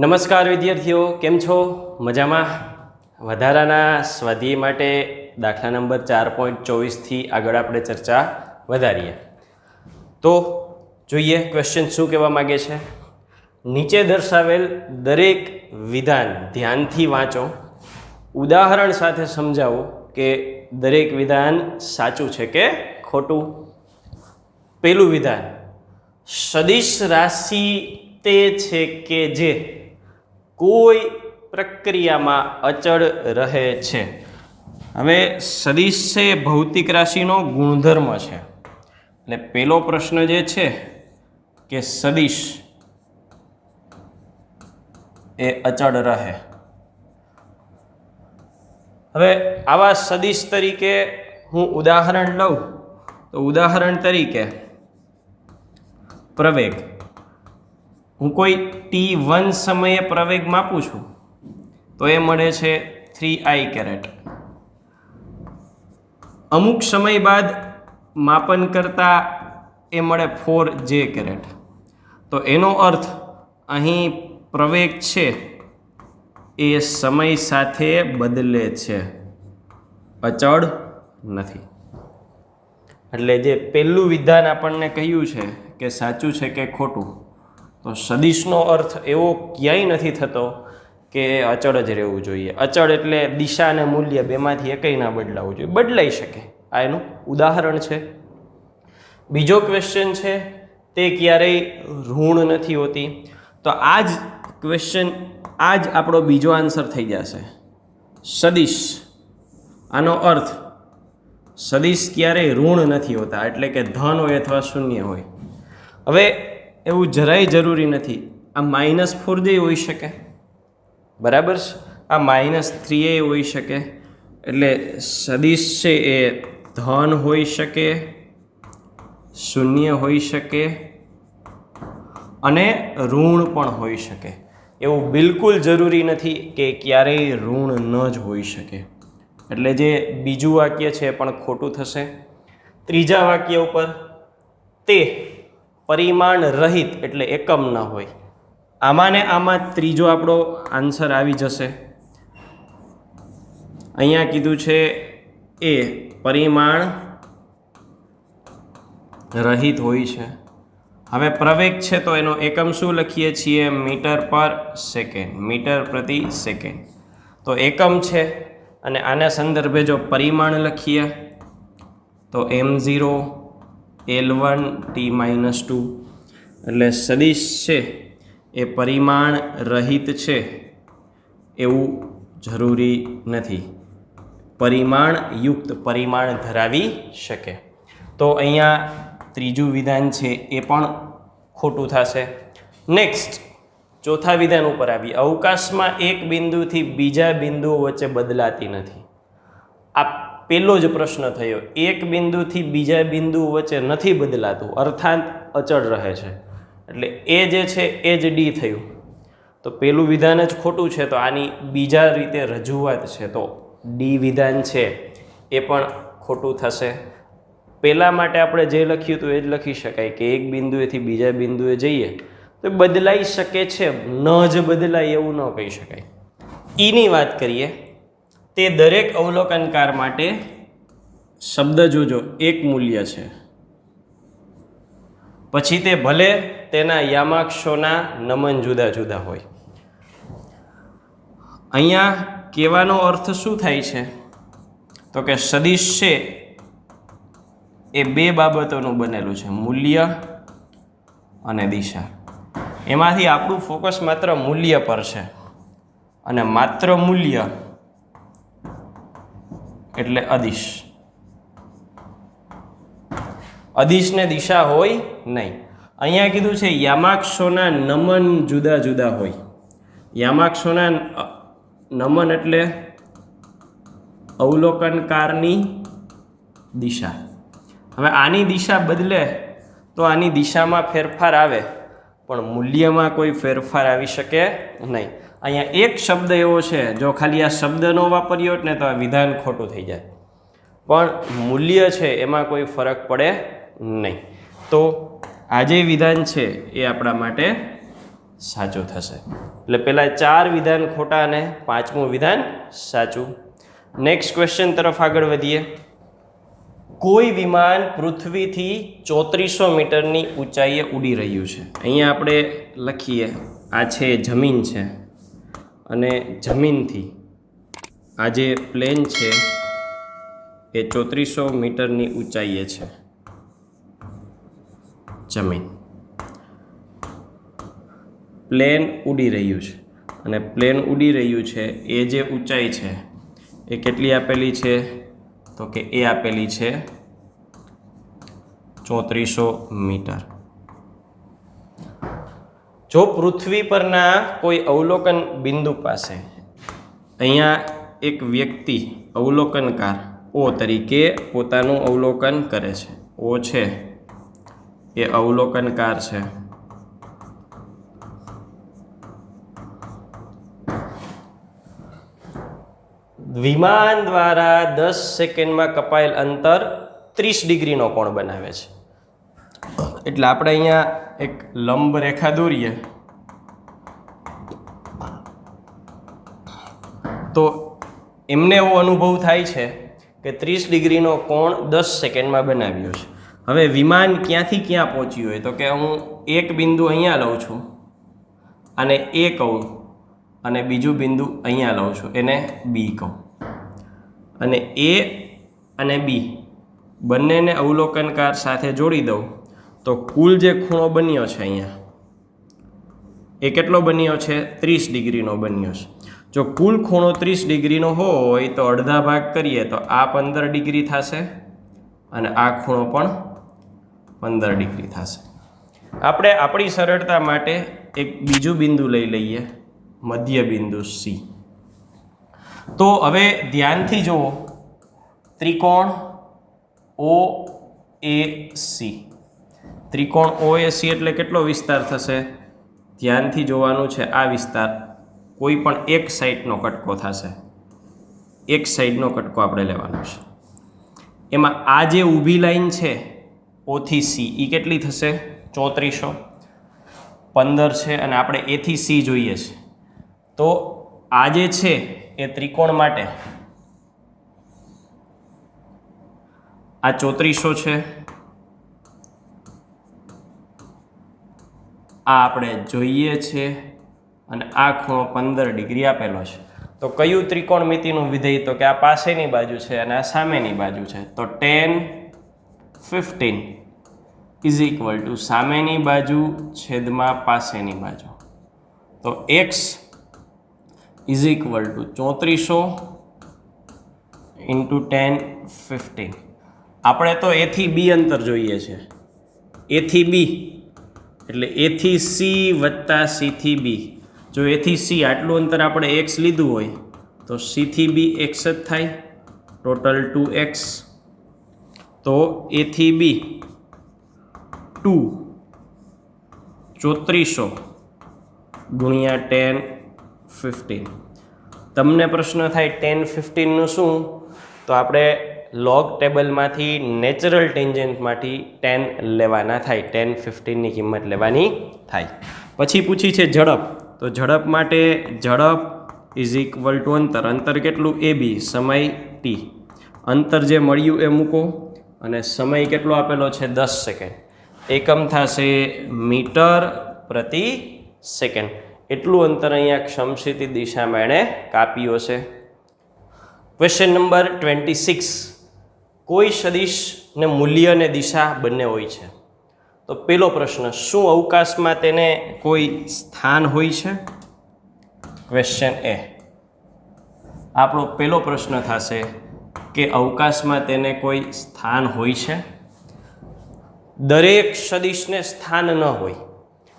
નમસ્કાર વિદ્યાર્થીઓ, કેમ છો? મજામાં? વધારાના સ્વાધ્યાય માટે દાખલા નંબર ચાર પોઈન્ટ ચોવીસથી આગળ આપણે ચર્ચા વધારીએ. તો જોઈએ ક્વેશ્ચન શું કહેવા માગે છે? નીચે દર્શાવેલ દરેક વિધાન ધ્યાનથી વાંચો. ઉદાહરણ સાથે સમજાવો કે દરેક વિધાન સાચું છે કે ખોટું? પેલું વિધાન, સદિશ રાશિ તે છે કે જે કોઈ પ્રક્રિયામાં અચળ રહે છે. હવે સદીશ એ ભૌતિક રાશિનો ગુણધર્મ છે. એટલે પેલો પ્રશ્ન જે છે કે સદિશ એ અચળ રહે. હવે આવા સદિશ તરીકે હું ઉદાહરણ લઉં. તો ઉદાહરણ તરીકે પ્રવેગ. હું કોઈ ટી વન સમયે પ્રવેગ માપું છું? તો એ મળે છે થ્રી આઈ કેરેટ. અમુક સમય બાદ માપન કરતા એ મળે ફોર જે કેરેટ. તો એનો અર્થ અહીં પ્રવેગ છે એ સમય સાથે બદલે છે. અચળ નથી. એટલે જે પહેલું વિધાન આપણને કહ્યું છે કે સાચું છે કે ખોટું તો સદિશનો અર્થ એવો ક્યાંય નથી થતો કે અચળ જ રહેવું જોઈએ. અચળ એટલે દિશા અને મૂલ્ય બેમાંથી એકય ના બદલાવવું જોઈએ. બદલાઈ શકે. આ એનું ઉદાહરણ છે. બીજો ક્વેશ્ચન છે, તે ક્યારેય ઋણ નથી હોતી. તો આ જ ક્વેશ્ચન આ જ આપણો બીજો આન્સર થઈ જશે. સદિશ. આનો અર્થ, સદિશ ક્યારેય ઋણ નથી હોતા, એટલે કે ધન હોય અથવા શૂન્ય હોય. હવે એવું જરાય જરૂરી નથી. આ માઇનસ ફોર દે હોઈ શકે. બરાબર આ માઇનસ થ્રી એ હોઈ શકે. એટલે સદિશ છે એ ધન હોઈ શકે, શૂન્ય હોઈ શકે અને ઋણ પણ હોઈ શકે. એવું બિલકુલ જરૂરી નથી કે ક્યારેય ઋણ ન જ હોઈ શકે. એટલે જે બીજું વાક્ય છે એ પણ ખોટું થશે. ત્રીજા વાક્ય ઉપર તે પરિમાણ રહિત એટલે એકમ ન હોય. આમાં ને આમાં ત્રીજો આપણો આન્સર આવી જશે. અહીંયા કીધું છે એ પરિમાણ રહિત હોય છે. હવે પ્રવેગ છે તો એનો એકમ શું લખીએ છીએ? મીટર પર સેકન્ડ, મીટર પ્રતિ સેકન્ડ. તો એકમ છે અને આના સંદર્ભે જો પરિમાણ લખીએ તો M zero L one T minus two એટલે સદિશ છે, એ પરિમાણ રહિત છે એવું જરૂરી નથી. પરિમાણ યુક્ત પરિમાણ ધરાવી શકે. તો અહીંયા ત્રીજું વિધાન છે, એ પણ ખોટું થશે. નેક્સ્ટ ચોથા વિધાન ઉપર આવી. અવકાશમાં એક બિંદુથી બીજા બિંદુઓ વચ્ચે બદલાતી નથી. આ પહેલો જ પ્રશ્ન થયો, એક બિંદુથી બીજા બિંદુ વચ્ચે નથી બદલાતું, અર્થાત અચળ રહે છે. એટલે એ જે છે, એ જ ડી થયું. તો પહેલું વિધાન જ ખોટું છે, તો આની બીજા રીતે રજૂઆત છે, તો ડી વિધાન છે, એ પણ ખોટું થશે. પહેલાં માટે આપણે જે લખ્યું હતું, એ જ લખી શકાય કે એક બિંદુએથી બીજા બિંદુએ જઈએ, તો બદલાઈ શકે છે, ન જ બદલાય એવું ન કહી શકાય. ઈની વાત કરીએ તે દરેક અવલોકનકાર માટે શબ્દ જોજો, એક મૂલ્ય છે. પછી તે ભલે તેના યામાક્ષોના નમન જુદા જુદા હોય. અહીંયા કહેવાનો અર્થ શું થાય છે? તો કે સદિશ છે એ બે બાબતોનું બનેલું છે, મૂલ્ય અને દિશા. એમાંથી આપણું ફોકસ માત્ર મૂલ્ય પર છે અને માત્ર મૂલ્ય એટલે અદિશ. અદિશને દિશા હોય નહીં. અહીંયા કીધું છે યામાક્ષોના નમન જુદા જુદા હોય. યામાક્ષોના નમન એટલે અવલોકનકારની દિશા. હવે આની દિશા બદલે તો આની દિશામાં ફેરફાર આવે. પણ મૂલ્યમાં કોઈ ફેરફાર આવી શકે નહીં. અહીંયા એક શબ્દ એવો છે, જો ખાલી આ શબ્દનો વાપર્યો ને તો આ વિધાન ખોટું થઈ જાય. પણ મૂલ્ય છે, એમાં કોઈ ફરક પડે નહીં. તો આ જે વિધાન છે, એ આપણા માટે સાચું થશે. એટલે પહેલાં ચાર વિધાન ખોટા અને પાંચમું વિધાન સાચું. નેક્સ્ટ ક્વેશ્ચન તરફ આગળ વધીએ. કોઈ વિમાન પૃથ્વીથી ચોત્રીસો મીટરની ઊંચાઈએ ઉડી રહ્યું છે. અહીંયા આપણે લખીએ, આ છે, જમીન છે અને જમીનથી આ જે પ્લેન છે એ ચોત્રીસો મીટરની ઊંચાઈએ છે. જમીન. પ્લેન ઉડી રહ્યું છે અને પ્લેન ઉડી રહ્યું છે એ જે ઊંચાઈ છે એ કેટલી આપેલી છે? તો કે એ આપેલી છે ચોત્રીસો મીટર. જો પૃથ્વી પરના કોઈ અવલોકન બિંદુ પાસે અહીંયા એક વ્યક્તિ અવલોકનકાર ઓ તરીકે પોતાનું અવલોકન કરે છે. ઓ છે એ અવલોકનકાર છે. વિમાન દ્વારા દસ સેકન્ડમાં કપાયેલ અંતર ત્રીસ ડિગ્રીનો કોણ બનાવે છે? એટલે આપણે અહીંયા એક લંબ રેખા દોરીએ. તો એમને એવો અનુભવ થાય છે કે ત્રીસ ડિગ્રીનો કોણ દસ સેકન્ડમાં બનાવ્યો છે. હવે વિમાન ક્યાંથી ક્યાં પહોંચ્યું હોય? તો કે હું એક બિંદુ અહીંયા લઉં છું અને એ કહું. અને બીજું બિંદુ અહીંયા લઉં છું, એને બી કહું. અને એ અને બી બંનેને અવલોકનકાર સાથે જોડી દઉં, તો કુલ જે ખૂણો બન્યો છે અહીંયા, એ કેટલો બન્યો છે? ત્રીસ ડિગ્રીનો બન્યો છે. જો કુલ ખૂણો ત્રીસ ડિગ્રીનો હોય તો અડધા ભાગ કરીએ તો આ પંદર ડિગ્રી થશે અને આ ખૂણો પણ પંદર ડિગ્રી થશે. આપણે આપણી સરળતા માટે એક બીજું બિંદુ લઈ લઈએ. મધ્ય બિંદુ સી તો હવે ધ્યાનથી જુઓ. ત્રિકોણ ઓ એ સી ત્રિકોણ ઓ એ સી એટલે કેટલો વિસ્તાર થશે? ધ્યાનથી જોવાનું છે આ વિસ્તાર. કોઈ પણ એક સાઈડનો કટકો થશે. એક સાઈડનો કટકો આપણે લેવાનો છે. એમાં આ જે ઊભી લાઈન છે ઓથી સી એ કેટલી થશે? ચોત્રીસો. પંદર છે અને આપણે એથી સી જોઈએ છે. તો આ જે છે એ ત્રિકોણ માટે. આ ચોત્રીસો છે. આ આપણે જોઈએ છે અને આ ખૂણો પંદર ડિગ્રી આપેલો છે. તો કયું ત્રિકોણમિતિનું વિધેય? તો કે આ પાસેની બાજુ છે અને આ સામેની બાજુ છે. તો tan fifteen is equal to સામેની બાજુ છેદમાં પાસેની બાજુ. તો એક્સ ઇઝ ઇક્વલ ટુ ચોત્રીસો ઇન્ટુ ટેન ફિફ્ટીન આપણે તો એથી બી અંતર જોઈએ છે. એથી બી એટલે એથી સી વત્તા સીથી બી જો એથી સી આટલું અંતર આપણે એક્સ લીધું હોય, તો સીથી બી એક્સ જ થાય. ટોટલ ટુ એક્સ તો એથી બી ટુ ચોત્રીસો ગુણ્યા ટેન ફિફ્ટીન. તમને પ્રશ્ન થાય ટેન ફિફ્ટીનનું શું? તો આપણે લોગ ટેબલમાંથી નેચરલ ટેન્જન્ટમાંથી ટેન લેવાના થાય. ટેન ફિફ્ટીનની કિંમત લેવાની થાય. પછી પૂછી છે ઝડપ. તો ઝડપ માટે ઝડપ ઇઝ ઇક્વલ ટુ અંતર. અંતર કેટલું? એ બી સમય ટી અંતર જે મળ્યું એ મૂકો અને સમય કેટલો આપેલો છે? દસ સેકન્ડ એકમ થશે મીટર પ્રતિ સેકન્ડ એટલું અંતર અહીંયા ક્ષમશીતી દિશામાં એણે કાપ્યું હશે. ક્વેશ્ચન નંબર ટ્વેન્ટી સિક્સ કોઈ સદિશ ને મૂલ્ય અને દિશા બંને હોય છે? તો પેલો પ્રશ્ન, શું અવકાશમાં તેને કોઈ સ્થાન હોય છે? ક્વેશ્ચન એ આપણો પેલો પ્રશ્ન થશે કે અવકાશમાં તેને કોઈ સ્થાન હોય છે? દરેક સદિશને સ્થાન ન હોય.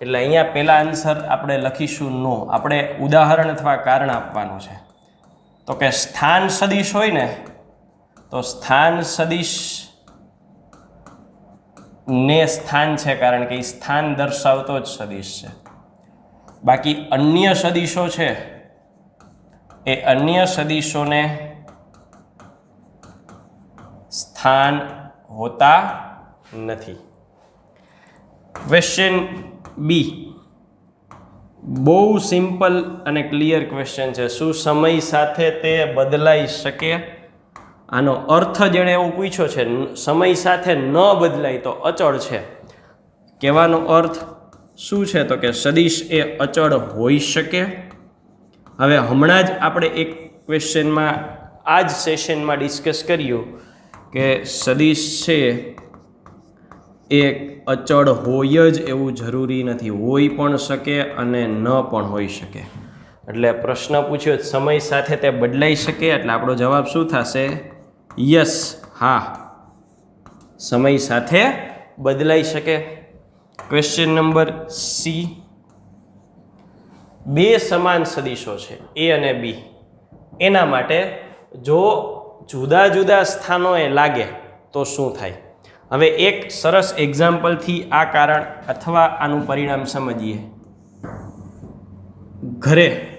એટલે અહીંયા પહેલા આન્સર આપણે લખીશું નો આપણે ઉદાહરણ અથવા કારણ આપવાનું છે. તો કે સ્થાન સદીશ હોય ને, તો સ્થાન સદીશ ને સ્થાન છે કારણ કે એ સ્થાન દર્શાવતો જ સદિશ છે. બાકી અન્ય સદીશો છે, એ અન્ય સદીશોને સ્થાન હોતા નથી. ક્વેશ્ચન બી બહુ સિમ્પલ અને ક્લિયર ક્વેશ્ચન છે. શું સમય સાથે તે બદલાઈ શકે? આનો અર્થ જેણે એવું પૂછ્યો છે, સમય સાથે ન બદલાય તો અચળ છે. કહેવાનો અર્થ શું છે તો કે સદીશ એ અચળ હોઈ શકે? હવે હમણાં જ આપણે એક ક્વેશ્ચનમાં આ જ સેશનમાં ડિસ્કસ કર્યું કે સદીશ છે એ અચળ હોય જ એવું જરૂરી નથી હોઈ પણ શકે અને ન પણ હોઈ શકે. એટલે પ્રશ્ન પૂછ્યો, સમય સાથે તે બદલાઈ શકે? એટલે આપણો જવાબ શું થશે? યસ હા. સમય સાથે બદલાઈ શકે. ક્વેશ્ચન નંબર સી બે સમાન સદીશો છે એ અને બી એના માટે જો જુદા જુદા સ્થાનોએ લાગે, તો શું થાય? હવે એક સરસ એક્ઝામ્પલથી આ કારણ અથવા આનું પરિણામ સમજીએ. ઘરે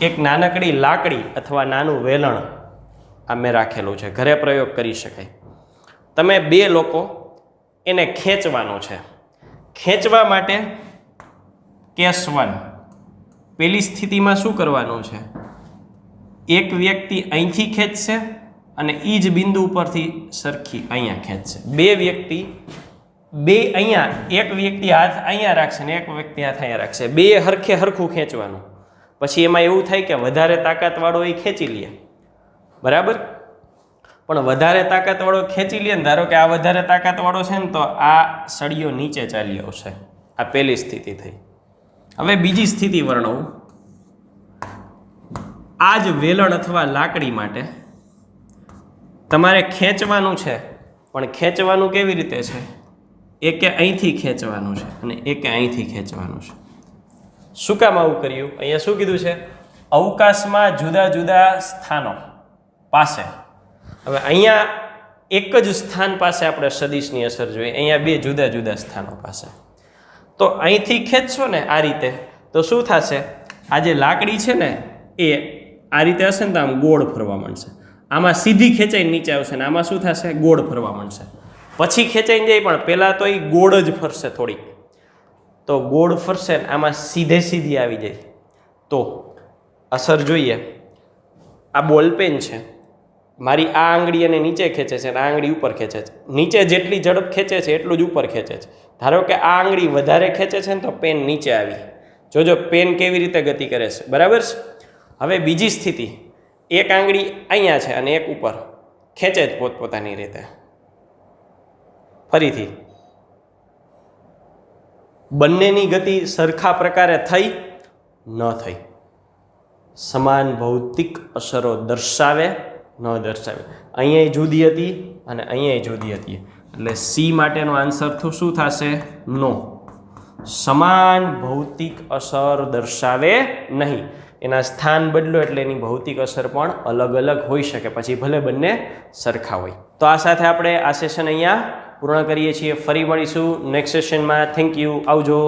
એક નાનકડી લાકડી અથવા નાનું વેલણ આ મેં રાખેલું છે. ઘરે પ્રયોગ કરી શકાય. તમે બે લોકો એને ખેંચવાનો છે. ખેંચવા માટે કેસ વન. પેલી સ્થિતિમાં શું કરવાનું છે? એક વ્યક્તિ અહીંથી ખેંચશે અને એ જ બિંદુ ઉપરથી સરખી અહીંયા ખેંચશે. બે વ્યક્તિ, બે અહીંયા, એક વ્યક્તિ હાથ અહીંયા રાખશે ને એક વ્યક્તિ હાથ અહીંયા રાખશે. બે હરખે હરખું ખેંચવાનું. પછી એમાં એવું થાય કે વધારે તાકાતવાળો એ ખેંચી લે. બરાબર? પણ વધારે તાકાતવાળો ખેંચી લે ને, ધારો કે આ વધારે તાકાતવાળો છે ને, તો આ સળિયો નીચે ચાલી આવશે. આ પહેલી સ્થિતિ થઈ. હવે બીજી સ્થિતિ વર્ણવું. આ જ વેલણ અથવા લાકડી માટે તમારે ખેંચવાનું છે, પણ ખેંચવાનું કેવી રીતે છે? એકે અહીંથી ખેંચવાનું છે અને એકે અહીંથી ખેંચવાનું છે. શું કામ આવું કર્યું? અહીંયા શું કીધું છે? અવકાશમાં જુદા જુદા સ્થાનો પાસે. હવે અહીંયા એક જ સ્થાન પાસે આપણે સદીશની અસર જોઈએ. અહીંયા બે જુદા જુદા સ્થાનો પાસે. તો અહીંથી ખેંચશો ને આ રીતે, તો શું થશે? આ જે લાકડી છે ને, એ આ રીતે હશે ને તો આમ ગોળ ફરવા માંડશે. આમાં સીધી ખેંચાઈને નીચે આવશે ને આમાં શું થશે? ગોળ ફરવા માંડશે. પછી ખેંચાઈને જાય પણ પહેલાં તો એ ગોળ જ ફરશે થોડીક. તો ગોળ ફરશે ને આમાં સીધે સીધી આવી જાય. તો અસર જોઈએ. આ બોલપેન છે. મારી આ આંગળી એને નીચે ખેંચે છે અને આ આંગળી ઉપર ખેંચે છે. નીચે જેટલી ઝડપ ખેંચે છે એટલું જ ઉપર ખેંચે છે. ધારો કે આ આંગળી વધારે ખેંચે છે ને તો પેન નીચે આવી. જોજો, પેન કેવી રીતે ગતિ કરે છે? બરાબર છે? હવે બીજી સ્થિતિ. એક આંગળી અહીંયા છે અને એક ઉપર. ખેંચે જ પોતપોતાની રીતે. ફરીથી. બંનેની ગતિ સરખા પ્રકારે થઈ ન થઈ. સમાન ભૌતિક અસરો દર્શાવે, ન દર્શાવે. અહીંયા જુદી હતી અને અહીંયા જુદી હતી. એટલે સી માટેનો આન્સર તો શું થશે? નો. સમાન ભૌતિક અસર દર્શાવે નહીં. એના સ્થાન બદલો એટલે એની ભૌતિક અસર પણ અલગ અલગ હોઈ શકે, પછી ભલે બંને સરખા હોય. તો આ સાથે આપણે આ સેશન અહીંયા પૂર્ણ કરીએ છીએ. ફરી મળીશું નેક્સ્ટ સેશનમાં થેન્ક યુ આવજો.